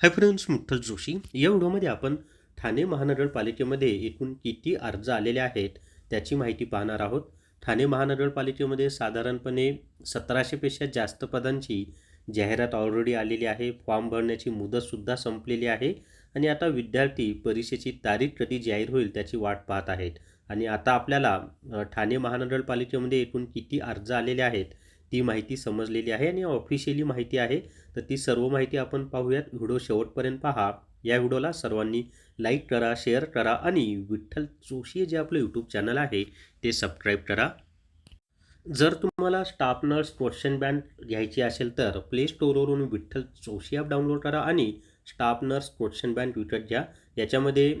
Hi friends मुठ्ठल Joshi. या व्हिडिओमध्ये आपण ठाणे महानगरपालिकेमध्ये एकूण किती अर्ज आलेले आहेत त्याची माहिती पाहणार आहोत. ठाणे महानगरपालिकेमध्ये साधारणपणे सतराशेपेक्षा जास्त पदांची जाहिरात ऑलरेडी आलेली आहे. फॉर्म भरण्याची मुदतसुद्धा संपलेली आहे. आणि आता विद्यार्थी परीक्षेची तारीख कधी जाहीर होईल त्याची वाट पाहत आहेत. आणि आता आपल्याला ठाणे महानगरपालिकेमध्ये एकूण किती अर्ज आलेले आहेत ती माहिती समजलेली आहे आणि ऑफिशियली माहिती आहे. तर ती सर्व माहिती आपण पाहूयात. व्हिडिओ शेवटपर्यंत पहा. या व्हिडिओला सर्वांनी लाईक करा शेअर करा आणि विठ्ठल जोशी जे आपलं यूट्यूब चॅनल आहे ते सबस्क्राईब करा. जर तुम्हाला स्टाफ नर्स क्वेश्चन बँक घ्यायची असेल तर प्ले स्टोरवरून विठ्ठल जोशी ॲप डाउनलोड करा आणि स्टाफ नर्स क्वेश्चन बँक विकत घ्या. याच्यामध्ये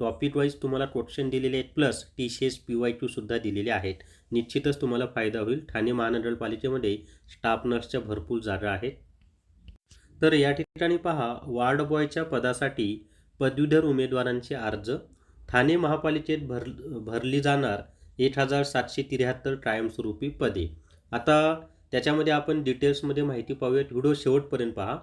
टॉपिक वाईज तुम्हाला क्वेश्चन दिलेले आहेत plus T C S P Y क्यूसुद्धा दिलेले आहेत. निश्चितच तुम्हाला फायदा होईल. ठाणे महानगरपालिकेमध्ये स्टाफ नर्सच्या भरपूर जागा आहेत. तर या ठिकाणी पहा वार्ड बॉयच्या पदासाठी पदवीधर उमेदवारांचे अर्ज. ठाणे महापालिकेत भर भरली जाणार एक हजार सातशे त्र्याहत्तर कायमस्वरूपी पदे. आता त्याच्यामध्ये आपण डिटेल्समध्ये माहिती पाहूयात. व्हिडिओ शेवटपर्यंत पहा.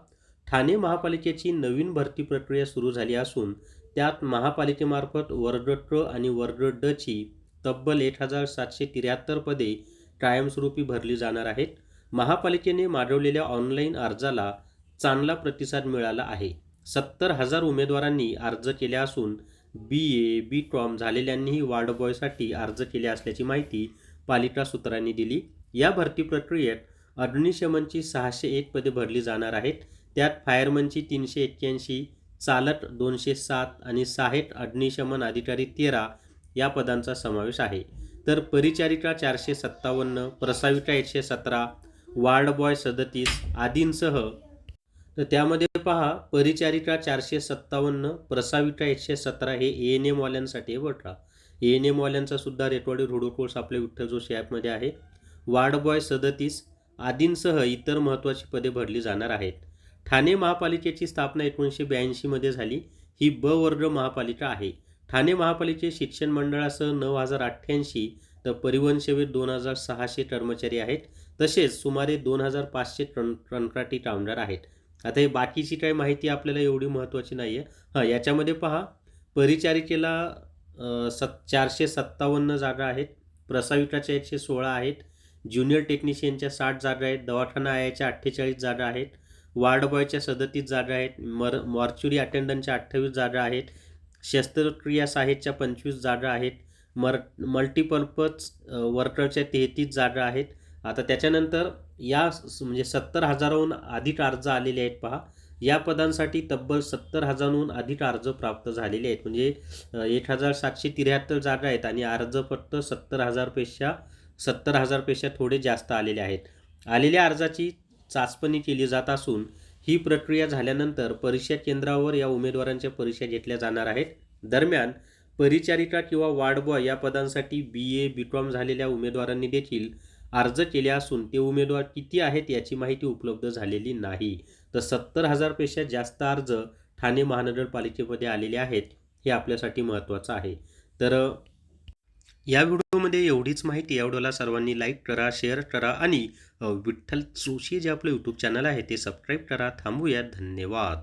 ठाणे महापालिकेची नवीन भरती प्रक्रिया सुरू झाली असून त्यात महापालिकेमार्फत वर्ग आणि वर्ग डची तब्बल एक हजार सातशे त्र्याहत्तर पदे कायमस्वरूपी भरली जाणार आहेत. महापालिकेने मागवलेल्या ऑनलाईन अर्जाला चांगला प्रतिसाद मिळाला आहे. सत्तर हजार उमेदवारांनी अर्ज केले असून बी ए बी कॉम झालेल्यांनीही वार्ड बॉयसाठी अर्ज केले असल्याची माहिती पालिका सूत्रांनी दिली. या भरती प्रक्रियेत अग्निशमनची सहाशे एक पदे भरली जाणार आहेत. त्यात फायरमनची तीनशे एक्क्याऐंशी चालक दोनशे सात आणि साहेट अग्निशमन अधिकारी तेरा या पदांचा समावेश आहे. तर परिचारिका चारशे सत्तावन्न प्रसाविका एकशे सतरा वार्ड बॉय सदतीस आदींसह तर त्यामध्ये पहा परिचारिका चारशे सत्तावन्न प्रसाविका एकशे सतरा हे ए एन एमवाल्यांसाठी आहे वटरा ए एन एमवाल्यांचा सुद्धा रेटवाडी रुडो कोर्स आपल्या विठ्ठल जोशी ॲपमध्ये आहे. वार्ड बॉय सदतीस आदींसह इतर महत्त्वाची पदे भरली जाणार आहेत. ठाणे महापालिकेची स्थापना एकोणीसशे ब्याऐंशीमध्ये झाली. ही ब वर्ग महापालिका आहे. ठाणे महापालिकेचे शिक्षण मंडळासह नऊ हजार अठ्ठ्याऐंशी तर परिवहन सेवेत दोन हजार सहाशे कर्मचारी आहेत. तसेच सुमारे दोन हजार पाचशे कं कंत्राटी कामगार आहेत. आता हे बाकीची काही माहिती आपल्याला एवढी महत्त्वाची नाही आहे हां याच्यामध्ये पहा. परिचारिकेला सत् सत चारशे सत्तावन्न जागा आहेत. प्रसाविकाच्या एकशे सोळा आहेत. ज्युनियर टेक्निशियनच्या साठ जागा आहेत. दवाखाना आयाच्या अठ्ठेचाळीस जागा आहेत. वार्ड बॉयच्या सदतीस जागा आहेत मर मॉर्च्युरी अटेंडंटच्या अठ्ठावीस जागा आहेत शस्त्रक्रिया साहेबच्या पंचवीस जागा आहेत मर मल्टीपर्पज वर्करच्या तेहतीस जागा आहेत. आता त्याच्यानंतर या स- म्हणजे सत्तर हजाराहून अधिक अर्ज आलेले आहेत पहा. या पदांसाठी तब्बल सत्तर हजाराहून अधिक अर्ज प्राप्त झालेले आहेत. म्हणजे एक हजार सातशे त्र्याहत्तर जागा आहेत आणि अर्ज फक्त सत्तर हजारपेक्षा सत्तर हजारपेक्षा थोडे जास्त आलेले आहेत. आलेल्या अर्जाची चाचपणी केली जात असून ही प्रक्रिया झाल्यानंतर परीक्षा केंद्रावर या उमेदवारांच्या परीक्षा घेतल्या जाणार आहेत. दरम्यान परिचारिका किंवा वार्डबॉय या पदांसाठी बी ए बी कॉम झालेल्या उमेदवारांनी देखील अर्ज केले असून ते उमेदवार किती आहेत याची माहिती उपलब्ध झालेली नाही. तर सत्तर हजारपेक्षा जास्त अर्ज ठाणे महानगरपालिकेमध्ये आलेले आहेत हे आपल्यासाठी महत्त्वाचं आहे. तर अ, या व्हिडिओमध्ये एवढीच माहिती या सर्वांनी लाईक करा शेअर करा आणि विठ्ठल जोशी जे आपलं यूट्यूब चॅनल आहे ते सबस्क्राईब करा. थांबूया धन्यवाद.